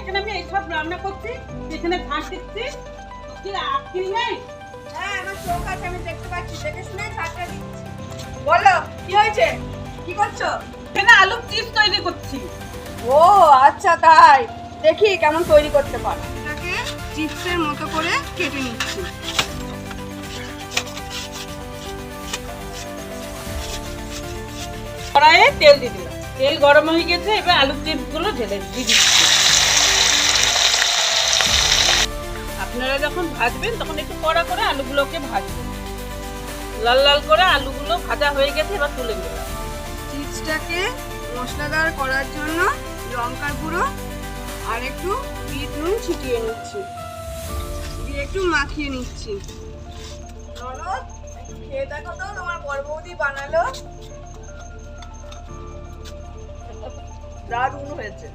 এখানে আমি এইসব রান্না করছি এখানে ঘাস দিচ্ছি। কি আটকিল নেই? হ্যাঁ আমার চোখ আছে আমি দেখতে পাচ্ছি দেখে শুনে ঝাঁটা দিচ্ছি। বলো কি হয়েছে? কি করছ? এখানে আলু চিপস তৈরি করছি। ও আচ্ছা তাই। দেখি কেমন তৈরি করতে পারো। এটাকে চিপসের মতো করে কেটে নিচ্ছি। কড়াইয়ে তেল দিয়ে দিলাম। তেল গরম হয়ে গেছে এবার আলু চিপসগুলো ঢেলে দিয়ে দিচ্ছি। আপনারা যখন ভাজবেন, তখন একটু কড়া করে আলুগুলোকে ভাজবেন। লাল লাল করে আলুগুলো ভাজা হয়ে গেছে, এবার তুলে নেবেন চিপসটাকে মশলাদার করার জন্য লঙ্কার গুঁড়ো আর একটু বিট নুন ছিটিয়ে নিচ্ছি। দিয়ে একটু মাখিয়ে নিচ্ছি। খেয়ে দেখো তো, তোমার বড় বৌদি বানালো দারুণ হয়েছে।